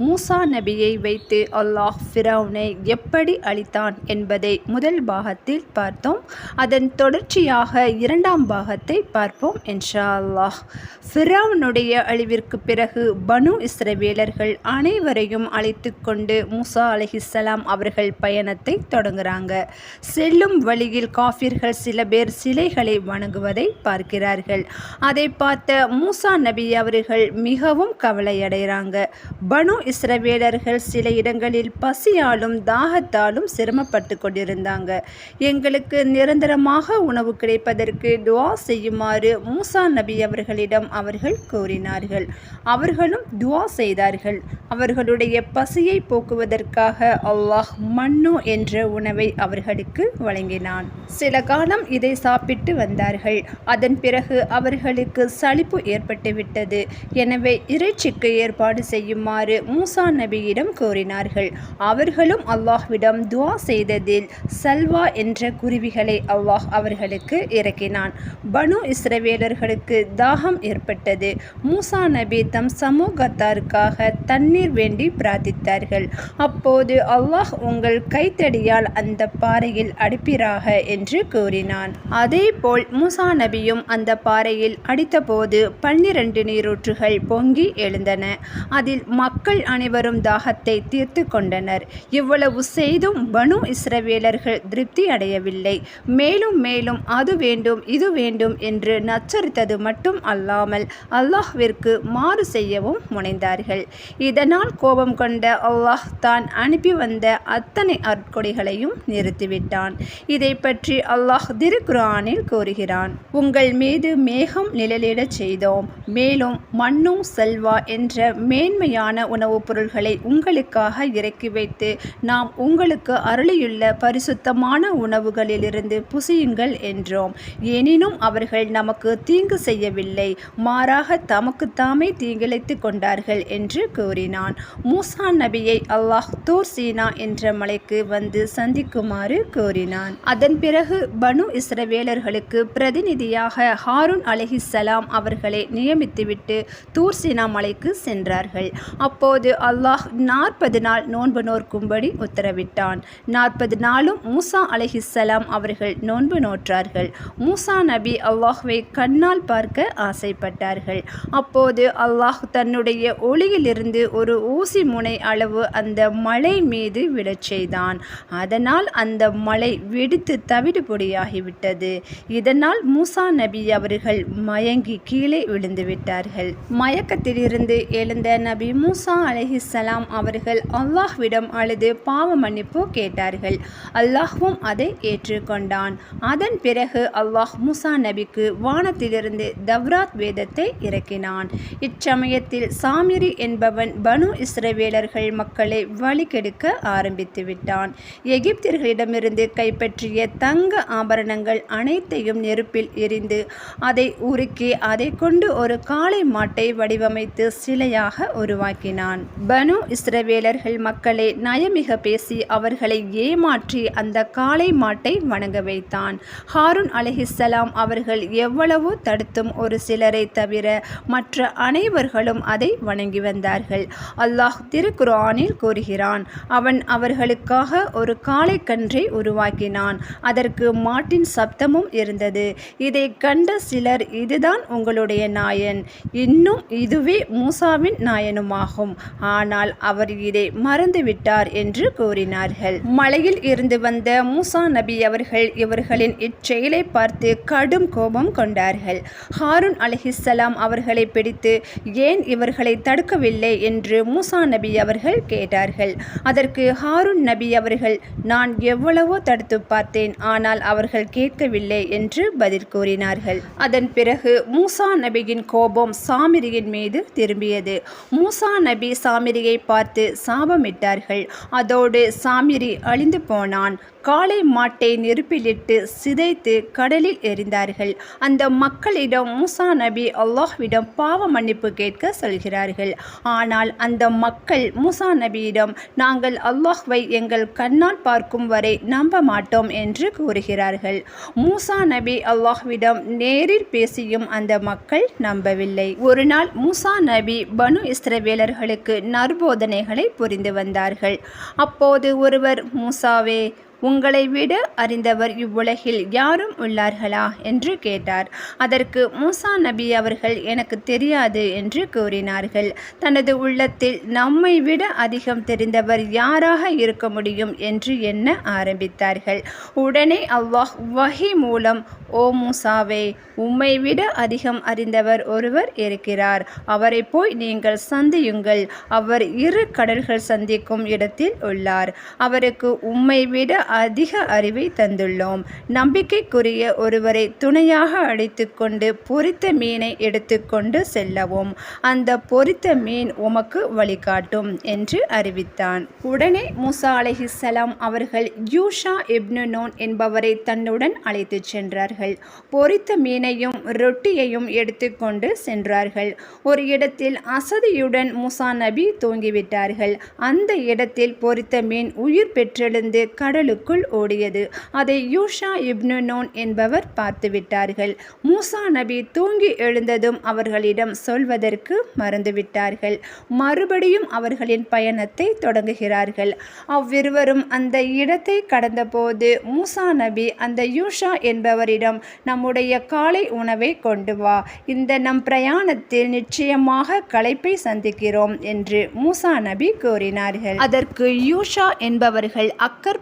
மூசா நபியை வைத்து அல்லாஹ் ஃபிரௌனை எப்படி அழித்தான் என்பதை முதல் பாகத்தில் பார்த்தோம். அதன் தொடர்ச்சியாக இரண்டாம் பாகத்தை பார்ப்போம் இன்ஷா அல்லாஹ் ஃபிரௌனுடைய அழிவிற்கு பிறகு பனு இஸ்ரவேலர்கள் அனைவரையும் அழைத்து கொண்டு மூசா அலைஹிஸ்ஸலாம் அவர்கள் பயணத்தை தொடங்குறாங்க. செல்லும் வழியில் காஃபிர்கள் சில பேர் சிலைகளை வணங்குவதை பார்க்கிறார்கள். அதை பார்த்த மூசா நபி அவர்கள் மிகவும் கவலையடைகிறாங்க. பனு இஸ்ரவேலர்கள் சில இடங்களில் பசியாலும் தாகத்தாலும் சிரமப்பட்டு கொண்டிருந்தாங்க. எங்களுக்கு நிரந்தரமாக உணவு கிடைப்பதற்கு துவா செய்யுமாறு மூசா நபி அவர்களிடம் அவர்கள் கூறினார்கள் அவர்களும் துவா செய்தார்கள். அவர்களுடைய பசியை போக்குவதற்காக அல்லாஹ் மன்னு என்ற உணவை அவர்களுக்கு வழங்கினான். சில காலம் இதை சாப்பிட்டு வந்தார்கள். அதன் பிறகு அவர்களுக்கு சலிப்பு ஏற்பட்டுவிட்டது. எனவே இறைச்சிக்கு ஏற்பாடு செய்யுமாறு மூசா நபியிடம் கூறினார்கள் அவர்களும் அல்லாஹ்விடம் துவா செய்ததில் சல்வா என்ற குருவிகளை அல்லாஹ் அவர்களுக்கு இறக்கினான். பனு இஸ்ரவேலர்களுக்கு தாகம் ஏற்பட்டது. மூசா நபி தம் சமூகத்தாருக்காக தண்ணீர் வேண்டி பிரார்த்தித்தார்கள். அப்போது அல்லாஹ் உங்கள் கைத்தடியால் அந்த பாறையில் அடிப்பிறாக என்று கூறினான். அதேபோல் மூசா நபியும் அந்த பாறையில் அடித்தபோது பன்னிரண்டு நீரூற்றுகள் பொங்கி எழுந்தன. அதில் மக்கள் அனைவரும் தாகத்தை தீர்த்து கொண்டனர். இவ்வளவு செய்தும் பனு இஸ்ரவேலர்கள் திருப்தி அடையவில்லை. மேலும் மேலும் அது வேண்டும் இது வேண்டும் என்று நச்சரித்தது மட்டும் அல்லாமல் அல்லாஹ்விற்கு மாறு செய்யவும் முனைந்தார்கள். இதனால் கோபம் கொண்ட அல்லாஹ் தான் அனுப்பி வந்த அத்தனை அற்கொடைகளையும் நிறுத்திவிட்டான். இதை பற்றி அல்லாஹ் திருக்குரானில் கூறுகிறான். உங்கள் மீது மேகம் நிழலிடச் செய்தோம். மேலும் மண்ணும் செல்வா என்ற மேன்மையான உணவு உணவுப் பொருள்களை உங்களுக்காக இறக்கி வைத்து நாம் உங்களுக்கு அருளியுள்ள பரிசுத்தமான உணவுகளிலிருந்து புசியுங்கள் என்றோம். எனினும் அவர்கள் நமக்கு தீங்கு செய்யவில்லை. மாறாக தமக்குத்தாமே தீங்கிழைத்து கொண்டார்கள் என்று கூறினான். மூசா நபியை அல்லாஹ் தூர் சீனா என்ற மலைக்கு வந்து சந்திக்குமாறு கூறினான். அதன் பிறகு பனு இஸ்ரவேலர்களுக்கு பிரதிநிதியாக ஹாரூன் அலஹிசலாம் அவர்களை நியமித்துவிட்டு தூர் சீனா மலைக்கு சென்றார்கள். அப்போது அல்லாஹ் நாற்பது நாள் நோன்பு நோற்கும்படி உத்தரவிட்டான். நாற்பது நாளும் மூசா அலைஹிஸ்ஸலாம் அவர்கள் நோன்பு நோற்றார்கள். மூசா நபி அல்லாஹ்வை கண்ணால் பார்க்க ஆசைப்பட்டார்கள். அப்போது அல்லாஹ் தன்னுடைய ஒளியிலிருந்து ஒரு ஊசி முனை அளவு அந்த மலை மீது விழச் செய்தான். அதனால் அந்த மலை வெடித்து தவிடுபொடியாகிவிட்டது. இதனால் மூசா நபி அவர்கள் மயங்கி கீழே விழுந்து விட்டார்கள் மயக்கத்திலிருந்து எழுந்த நபி மூசா அலைஹிஸ்ஸலாம் அவர்கள் அல்லாஹ்விடம் அழுது பாவ மன்னிப்பு கேட்டார்கள். அல்லாஹ்வும் அதை ஏற்றுக்கொண்டான். அதன் பிறகு அல்லாஹ் முசா நபிக்கு வானத்திலிருந்து தவ்ராத் வேதத்தை இறக்கினான். இச்சமயத்தில் சாமிரி என்பவன் பனு இஸ்ரவேலர்கள் மக்களை வழிகெடுக்க ஆரம்பித்து விட்டான். எகிப்தியர்களிடமிருந்து கைப்பற்றிய தங்க ஆபரணங்கள் அனைத்தையும் நெருப்பில் எரிந்து அதை உருக்கி அதை கொண்டு ஒரு காளை மாட்டை வடிவமைத்து சிலையாக உருவாக்கினான். பனு இஸ்ரவேலர்கள் மக்களை நயமிக பேசி அவர்களை ஏமாற்றி அந்த காளை மாட்டை வணங்க வைத்தான். ஹாரூன் அலைஹிஸ்ஸலாம் அவர்கள் எவ்வளவோ தடுத்தும் ஒரு சிலரை தவிர மற்ற அனைவர்களும் அதை வணங்கி வந்தார்கள். அல்லாஹ் திருக்குரானில் கூறுகிறான் அவன் அவர்களுக்காக ஒரு காளை கன்றை உருவாக்கினான். அதற்கு மாட்டின் சப்தமும் இருந்தது. இதை கண்ட சிலர் இதுதான் உங்களுடைய நாயன். இன்னும் இதுவே மூசாவின் நாயனுமாகும். ஆனால் அவர் இதை மறந்துவிட்டார் என்று கூறினார்கள். மலையில் இருந்து வந்த மூசா நபி அவர்கள் இவர்களின் இச்செயலை பார்த்து கடும் கோபம் கொண்டார்கள். ஹாரூன் அலஹிசலாம் அவர்களை பிடித்து ஏன் இவர்களை தடுக்கவில்லை என்று மூசா நபி அவர்கள் கேட்டார்கள். அதற்கு ஹாரூன் நபி அவர்கள் நான் எவ்வளவோ தடுத்து பார்த்தேன் ஆனால் அவர்கள் கேட்கவில்லை என்று பதில் கூறினார்கள். அதன் பிறகு மூசா நபியின் கோபம் சாமிரியின் மீது திரும்பியது. மூசா நபி சாமிரியை பார்த்து சாபமிட்டார்கள். அதோடு சாமிரி அழிந்து போனான். காளை மாட்டை நெருப்பிலிட்டு சிதைத்து கடலில் எறிந்தார்கள் அந்த மக்களிடம் மூசா நபி அல்லாஹ்விடம் பாவ மன்னிப்பு கேட்க சொல்கிறார்கள். ஆனால் அந்த மக்கள் மூசா நபியிடம் நாங்கள் அல்லாஹ்வை எங்கள் கண்ணால் பார்க்கும் வரை நம்ப மாட்டோம் என்று கூறுகிறார்கள். மூசா நபி அல்லாஹ்விடம் நேரில் பேசியும் அந்த மக்கள் நம்பவில்லை. ஒரு நாள் மூசா நபி பனு இஸ்ரவேலர்களுக்கு நற்போதனைகளை புரிந்து வந்தார்கள். அப்போது ஒருவர் மூசாவே உங்களை விட அறிந்தவர் இவ்வுலகில் யாரும் உள்ளார்களா? என்று கேட்டார். அதற்கு மூசா நபி அவர்கள் எனக்கு தெரியாது என்று கூறினார்கள். தனது உள்ளத்தில் நம்மை விட அதிகம் தெரிந்தவர் யாராக இருக்க முடியும்? என்று எண்ண ஆரம்பித்தார்கள். உடனே அவ்வஹ் வஹி மூலம் ஓ மூசாவே உம்மை விட அதிகம் அறிந்தவர் ஒருவர் இருக்கிறார். அவரை போய் நீங்கள் சந்தியுங்கள். அவர் இரு கடல்கள் சந்திக்கும் இடத்தில் உள்ளார். அவருக்கு உம்மை விட அதிக அறிவை தந்துள்ளோம். நம்பிக்கைக்குரிய ஒருவரை துணையாக அழைத்து கொண்டு பொரித்த மீனை எடுத்துக்கொண்டு செல்லவும். அந்த பொரித்த மீன் உமக்கு வழிகாட்டும் என்று அறிவித்தான். உடனே மூசா அலஹிசலாம் அவர்கள் யூஷா இப்னு நோன் என்பவரை தன்னுடன் அழைத்துச் சென்றார்கள். பொரித்த மீனையும் ரொட்டியையும் எடுத்துக்கொண்டு சென்றார்கள். ஒரு இடத்தில் அசதியுடன் முசா நபி தூங்கிவிட்டார்கள். அந்த இடத்தில் பொரித்த மீன் உயிர் பெற்றெழுந்து கடலுக்கு கடலுக்குள் ஓடியது. அதை யூஷா இப்னு நோன் என்பவர் பார்த்துவிட்டார்கள். மூசா நபி தூங்கி எழுந்ததும் அவர்களிடம் சொல்வதற்கு மறந்துவிட்டார்கள். மறுபடியும் அவர்களின் பயணத்தை தொடங்குகிறார்கள். அவ்விருவரும் அந்த இடத்தை கடந்தபோது மூசா நபி அந்த யூஷா என்பவரிடம் நம்முடைய காலை உணவை கொண்டு வா. இந்த நம் பிரயாணத்தில் நிச்சயமாக களைப்பை சந்திக்கிறோம் என்று மூசா நபி கூறினார்கள். அதற்கு யூஷா என்பவர்கள் அக்கர்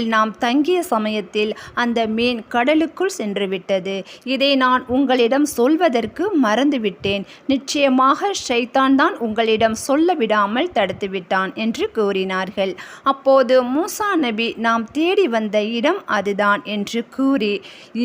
கடலில் நாம் தங்கிய சமயத்தில் அந்த மீன் கடலுக்குள் சென்று விட்டது இதை நான் உங்களிடம் சொல்வதற்கு மறந்துவிட்டேன். நிச்சயமாக ஷைத்தான் தான் உங்களிடம் சொல்ல விடாமல் தடுத்துவிட்டான் என்று கூறினார்கள். அப்போது மூசா நபி நாம் தேடி வந்த இடம் அதுதான் என்று கூறி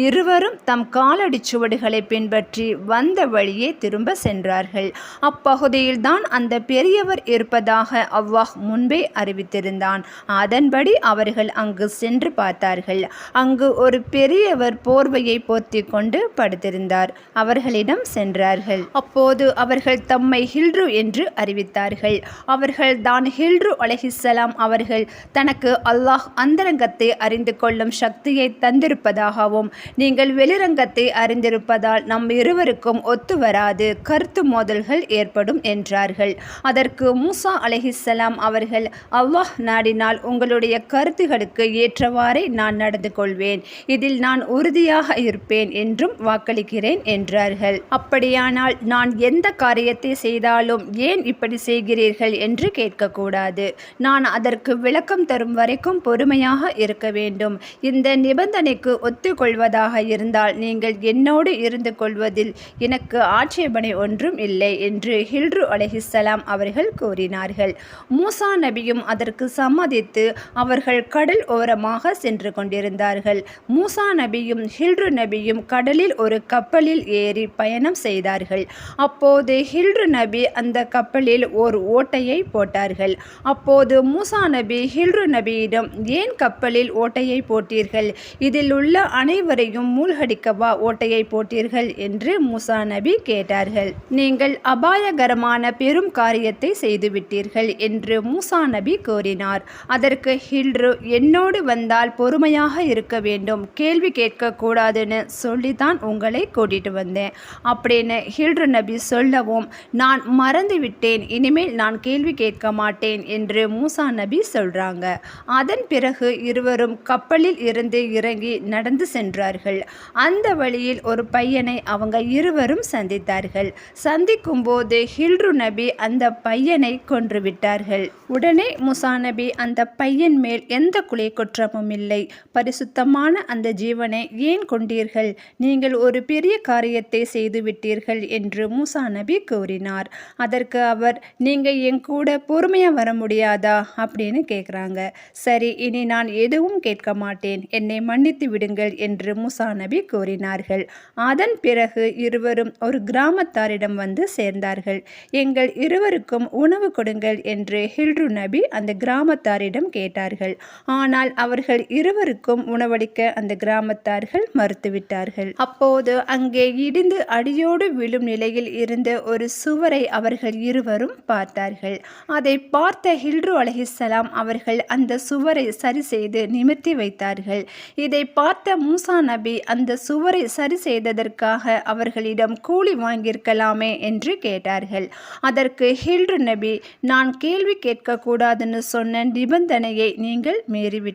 இருவரும் தம் காலடி சுவடுகளை பின்பற்றி வந்த வழியே திரும்ப சென்றார்கள். அப்பகுதியில்தான் அந்த பெரியவர் இருப்பதாக அவ்வாஹ் முன்பே அறிவித்திருந்தான். அதன்படி அவர்கள் அங்கு சென்று பார்த்தார்கள். அங்கு ஒரு பெரியவர் போர்வையை போர்த்தி கொண்டு படுத்திருந்தார். அவர்களிடம் சென்றார்கள். அப்போது அவர்கள் தம்மை ஹில்ரு என்று அறிவித்தார்கள். அவர்கள் தான் ஹில்ரு அலஹிசலாம் அவர்கள் தனக்கு அல்லாஹ் அந்தரங்கத்தை அறிந்து கொள்ளும் சக்தியை தந்திருப்பதாகவும் நீங்கள் வெளிரங்கத்தை அறிந்திருப்பதால் நம் இருவருக்கும் ஒத்து வராது கருத்து மோதல்கள் ஏற்படும் என்றார்கள். அதற்கு மூசா அலஹிசலாம் அவர்கள் அல்லாஹ் நாடினால் உங்களுடைய கருத்துகளுக்கு ஏற்றவாறே நான் நடந்து கொள்வேன். இதில் நான் உறுதியாக இருப்பேன் என்றும் வாக்களிக்கிறேன் என்றார்கள். அப்படியானால் நான் எந்த காரியத்தை செய்தாலும் ஏன் இப்படி செய்கிறீர்கள் என்று கேட்கக்கூடாது. நான் அதற்கு விளக்கம் தரும் வரைக்கும் பொறுமையாக இருக்க வேண்டும். இந்த நிபந்தனைக்கு ஒத்துக்கொள்வதாக இருந்தால் நீங்கள் என்னோடு இருந்து கொள்வதில் எனக்கு ஆட்சேபனை ஒன்றும் இல்லை என்று ஹில்ரு அலஹிசலாம் அவர்கள் கூறினார்கள். மூசா நபியும் அதற்கு சம்மதித்து அவர்கள் கடல் ஓரமாக சென்று கொண்டிருந்தார்கள். மூசா நபியும் ஹில்ரு நபியும் கடலில் ஒரு கப்பலில் ஏறி பயணம் செய்தார்கள். அப்போது ஹில்ரு நபி அந்த கப்பலில் ஒரு ஓட்டையை போட்டார்கள். அப்போது மூசா நபி ஹில்ரு நபியிடம் ஏன் கப்பலில் ஓட்டையை போட்டீர்கள்? இதில் உள்ள அனைவரையும் மூழ்கடிக்கவா ஓட்டையை போட்டீர்கள்? என்று மூசா நபி கேட்டார்கள். நீங்கள் அபாயகரமான பெரும் காரியத்தை செய்துவிட்டீர்கள் என்று மூசா நபி கூறினார். அதற்கு ஹில்ரு என்னோடு வந்தால் பொறுமையாக இருக்க வேண்டும். கேள்வி கேட்கக்கூடாதுன்னு சொல்லித்தான் உங்களை கூட்டிட்டு வந்தேன். அப்படின்னு ஹில்ரு நபி சொல்லவும் நான் மறந்து விட்டேன் இனிமேல் நான் கேள்வி கேட்க மாட்டேன் என்று மூசா நபி சொல்கிறாங்க அதன் பிறகு இருவரும் கப்பலில் இருந்து இறங்கி நடந்து சென்றார்கள். அந்த வழியில் ஒரு பையனை அவங்க இருவரும் சந்தித்தார்கள். சந்திக்கும் போது ஹில்ரு நபி அந்த பையனை கொன்று விட்டார்கள். உடனே முசா நபி அந்த பையன் மேல் எந்த குலை குற்றமும் இல்லை. பரிசுத்தமான அந்த ஜீவனை ஏன் கொண்டீர்கள்? நீங்கள் ஒரு பெரிய காரியத்தை செய்துவிட்டீர்கள் என்று மூசா நபி கூறினார். அதற்கு அவர் நீங்கள் என் கூட பொறுமையாக வர முடியாதா? அப்படின்னு கேட்குறாங்க சரி இனி நான் எதுவும் கேட்க மாட்டேன். என்னை மன்னித்து விடுங்கள் என்று மூசா நபி கூறினார்கள். அதன் பிறகு இருவரும் ஒரு கிராமத்தாரிடம் வந்து சேர்ந்தார்கள். எங்கள் இருவருக்கும் உணவு கொடுங்கள் என்று ஹில்ரு நபி அந்த கிராமத்தாரிடம் கேட்டார்கள். ஆனால் ஆனால் அவர்கள் இருவருக்கும் உணவளிக்க அந்த கிராமத்தார்கள் மறுத்துவிட்டார்கள். அப்போது அங்கே இடிந்து அடியோடு விழும் நிலையில் இருந்த ஒரு சுவரை அவர்கள் இருவரும் பார்த்தார்கள். அதை பார்த்த ஹில்ரு அலஹிசலாம் அவர்கள் அந்த சுவரை சரி செய்து நிமிர்த்தி வைத்தார்கள். இதை பார்த்த மூசா நபி அந்த சுவரை சரி செய்ததற்காக அவர்களிடம் கூலி வாங்கியிருக்கலாமே என்று கேட்டார்கள். அதற்கு ஹில்ரு நபி நான் கேள்வி கேட்கக்கூடாதுன்னு சொன்ன நிபந்தனையை நீங்கள் மீறிவிட்டீர்கள்.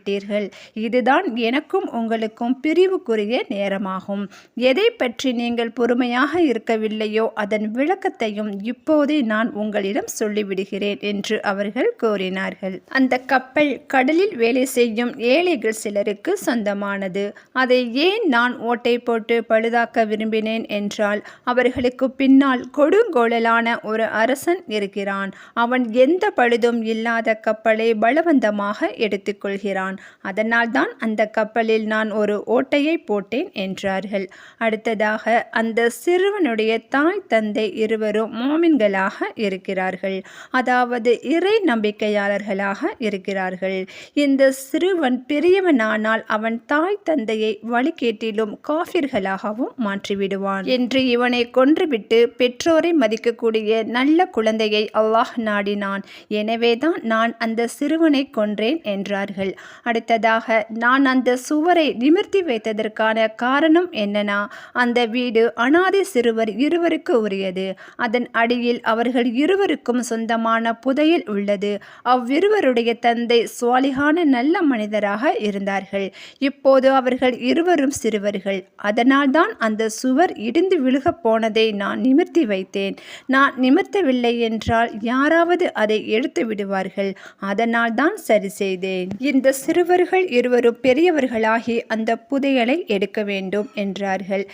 இதுதான் எனக்கும் உங்களுக்கும் பிரிவுக்குரிய நேரமாகும். எதை பற்றி நீங்கள் பொறுமையாக இருக்கவில்லையோ அதன் விளக்கத்தையும் இப்போதே நான் உங்களிடம் சொல்லிவிடுகிறேன் என்று அவர்கள் கூறினார்கள். அந்த கப்பல் கடலில் வேலை செய்யும் ஏழைகள் சிலருக்கு சொந்தமானது. அதை ஏன் நான் ஓட்டை போட்டு பழுதாக்க விரும்பினேன் என்றால் அவர்களுக்கு பின்னால் கொடுங்கோளலான ஒரு அரசன் இருக்கிறான். அவன் எந்த பழுதும் இல்லாத கப்பலை பலவந்தமாக எடுத்துக்கொள்கிறான். அதனால்தான் அந்த கப்பலில் நான் ஒரு ஓட்டையை போட்டேன் என்றார்கள். அடுத்ததாக அந்த சிறுவனுடைய தாய் தந்தை இருவரும் மோமின்களாக இருக்கிறார்கள். அதாவது இறை நம்பிக்கையாளர்களாக இருக்கிறார்கள். இந்த சிறுவன் பெரியவனானால் அவன் தாய் தந்தையை வழிகேட்டிலும் காஃபிர்களாகவும் மாற்றிவிடுவான் என்று இவனை கொன்றுவிட்டு பெற்றோரை மதிக்கக்கூடிய நல்ல குழந்தையை அல்லாஹ் நாடினான். எனவேதான் நான் அந்த சிறுவனை கொன்றேன் என்றார்கள். அடுத்ததாக நான் அந்த சுவரை நிமிர்த்தி வைத்ததற்கான காரணம் என்னன்னா அந்த வீடு அனாதை சிறுவர் இருவருக்கு உரியது. அதன் அடியில் அவர்கள் இருவருக்கும் சொந்தமான புதையல் உள்ளது. அவ்விருவருடைய தந்தை சுவாலிகான நல்ல மனிதராக இருந்தார்கள். இப்போது அவர்கள் இருவரும் சிறுவர்கள். அதனால்தான் அந்த சுவர் இடிந்து விழுகப் போனதை நான் நிமிர்த்தி வைத்தேன். நான் நிமிர்த்தவில்லை என்றால் யாராவது அதை எடுத்து விடுவார்கள். அதனால் தான் சரி செய்தேன். இந்த சிறுவர்கள் இருவரும் பெரியவர்களாகி அந்த புதையலை எடுக்க வேண்டும் என்றார்கள்.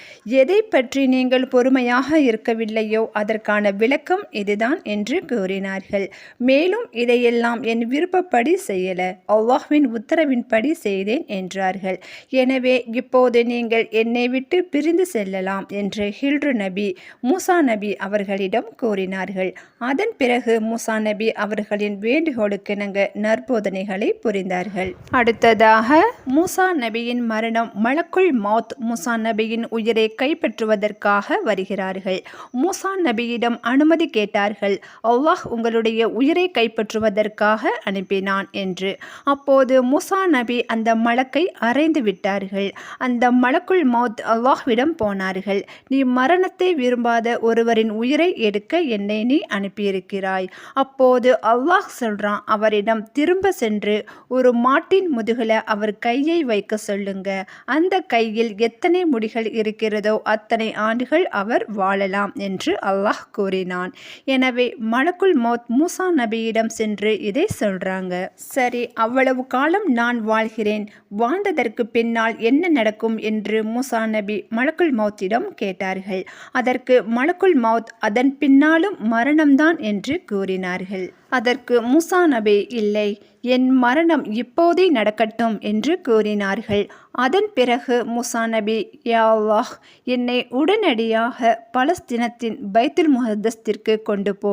எதை பற்றி நீங்கள் பொறுமையாக இருக்கவில்லையோ அதற்கான விளக்கம் இதுதான் என்று கூறினார்கள். மேலும் இதையெல்லாம் என் விருப்பப்படி செய்யல. அவ்வாஹ்வின் உத்தரவின்படி செய்தேன் என்றார்கள். எனவே இப்போது நீங்கள் என்னை விட்டு பிரிந்து செல்லலாம் என்று ஹில்ரு நபி மூசா நபி அவர்களிடம் கூறினார்கள். அதன் பிறகு மூசா நபி அவர்களின் வேண்டுகோளுக்கிணங்க நற்போதனைகளை புரிந்தார்கள். அடுத்ததாக மூசா நபியின் மரணம் மலக்குள் மௌத் மூசா நபியின் உயிரை கைப்பற்றுவதற்காக வருகிறார்கள். மூசா நபியிடம் அனுமதி கேட்டார்கள். அவ்வாஹ் உங்களுடைய உயிரை கைப்பற்றுவதற்காக அனுப்பினான் என்று. அப்போது மூசா நபி அந்த மலக்கை அரைந்து விட்டார்கள். அந்த மலக்குள் மௌத் அல்லாஹ்விடம் போனார்கள். நீ மரணத்தை விரும்பாத ஒருவரின் உயிரை எடுக்க என்னை நீ அனுப்பியிருக்கிறாய். அப்போது அல்லாஹ் சொல்றான் அவரிடம் திரும்ப சென்று ஒரு மாட்டின் முதுகில் அவர் கையை வைக்க சொல்லுங்க. அந்த கையில் எத்தனை முடிகள் இருக்கிறதோ அத்தனை ஆண்டுகள் அவர் வாழலாம் என்று அல்லாஹ் கூறினான். எனவே மலக்குல் மௌத் மூசா நபியிடம் சென்று இதை சொல்றாங்க. சரி அவ்வளவு காலம் நான் வாழ்கிறேன். வாழ்ந்ததற்கு பின்னால் என்ன நடக்கும் என்று மூசா நபி மலக்குல் மௌத்திடம் கேட்டார்கள். அதற்கு மலக்குல் மௌத் அதன் பின்னாலும் மரணம்தான் என்று கூறினார்கள். அதற்கு மூசா நபி இல்லை என் மரணம் இப்போதே நடக்கட்டும் என்று கூறினார்கள். அதன் பிறகு முசா நபி யாவாஹ் என்னை உடனடியாக பலஸ்தீனத்தின் பைத்துல் முஹத்தஸ்திற்கு கொண்டு போ.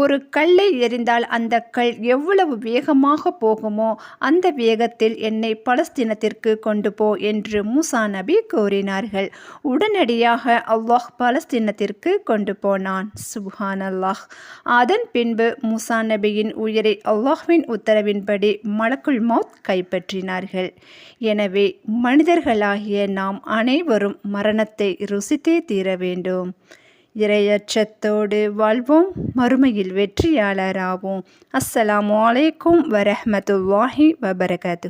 ஒரு கல்லை எறிந்தால் அந்த கல் எவ்வளவு வேகமாக போகுமோ அந்த வேகத்தில் என்னை பலஸ்தீனத்திற்கு கொண்டு போ என்று முசா நபி கூறினார்கள். உடனடியாக அல்லாஹ் பலஸ்தீனத்திற்கு கொண்டு போனான். சுஹான் அல்லாஹ் அதன் பின்பு முசா நபியின் உயிரை அல்லாஹ்வின் உத்தரவின்படி மலக்குள் மௌத் கைப்பற்றினார்கள். எனவே மனிதர்களாகிய நாம் அனைவரும் மரணத்தை ருசித்தே தீர வேண்டும். இரையச்சத்தோடு வாழ்வோம் மறுமையில் வெற்றியாளராவோம். அஸ்ஸலாமு அலைக்கும் வரஹமத்துல்லாஹி வபரகாத்து